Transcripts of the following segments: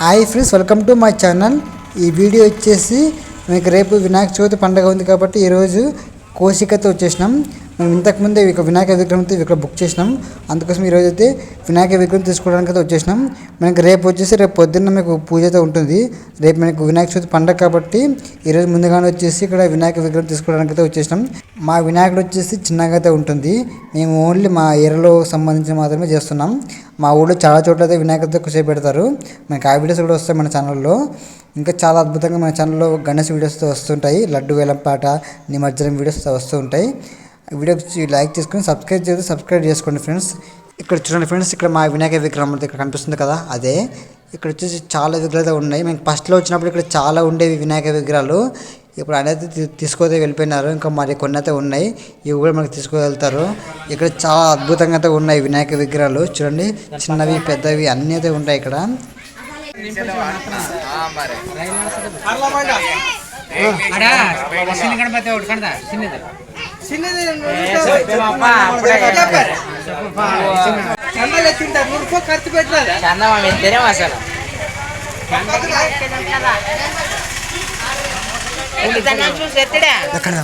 Hi friends welcome to my channel. ఈ video వచ్చేసి మీకు రేపు వినాయక చవితి పండుగ ఉంది కాబట్టి ఈరోజు కోసికతో వచ్చేసినాం. మేము ఇంతకుముందే ఇక వినాయక విగ్రహంతో ఇక్కడ బుక్ చేసినాం. అందుకోసం ఈరోజు అయితే వినాయక విగ్రహం తీసుకోవడానికి అయితే వచ్చేసినాం. మనకి రేపు వచ్చేసి రేపు పొద్దున్న మీకు పూజ అయితే ఉంటుంది. రేపు మనకు వినాయక చవితి పండగ కాబట్టి ఈరోజు ముందుగానే వచ్చేసి ఇక్కడ వినాయక విగ్రహం తీసుకోవడానికి అయితే వచ్చేసినాం. మా వినాయకుడు వచ్చేసి చిన్నగా అయితే ఉంటుంది. మేము ఓన్లీ మా ఏరియాలో సంబంధించి మాత్రమే చేస్తున్నాం. మా ఊళ్ళో చాలా చోట్ల అయితే వినాయకుడితో కుసే పెడతారు. మనకి ఆ వీడియోస్ కూడా వస్తాయి మన ఛానల్లో. ఇంకా చాలా అద్భుతంగా మన ఛానల్లో గణేష్ వీడియోస్తో వస్తుంటాయి. లడ్డు వేలం పాట నిమజ్జనం వీడియోస్ వస్తూ ఉంటాయి. వీడియో లైక్ చేసుకొని సబ్స్క్రైబ్ చేసి సబ్స్క్రైబ్ చేసుకోండి ఫ్రెండ్స్ ఇక్కడ చూడండి ఫ్రెండ్స్ ఇక్కడ మా వినాయక విగ్రహం ఇక్కడ కనిపిస్తుంది కదా అదే ఇక్కడ వచ్చేసి చాలా విగ్రహాలు ఉన్నాయి మేము ఫస్ట్లో వచ్చినప్పుడు ఇక్కడ చాలా ఉండేవి వినాయక విగ్రహాలు ఇప్పుడు అనేది తీసుకొని వెళ్ళిపోయినారు ఇంకా మరి కొన్ని అయితే ఉన్నాయి ఇవి కూడా మనకి తీసుకువెళ్తారు ఇక్కడ చాలా అద్భుతంగా అయితే ఉన్నాయి వినాయక విగ్రహాలు చూడండి చిన్నవి పెద్దవి అన్నీ అయితే ఉంటాయి ఇక్కడ అడా చిన్న గణపతి ఒకటి కడదా చిన్నది చందమా ఇద్దరేం అసలు. ఎక్కడ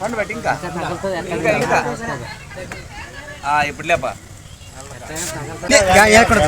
పండు పెట్టి ఇంకా ఇంకా ఇంకా ఇప్పుడు లేపా ఎక్కడ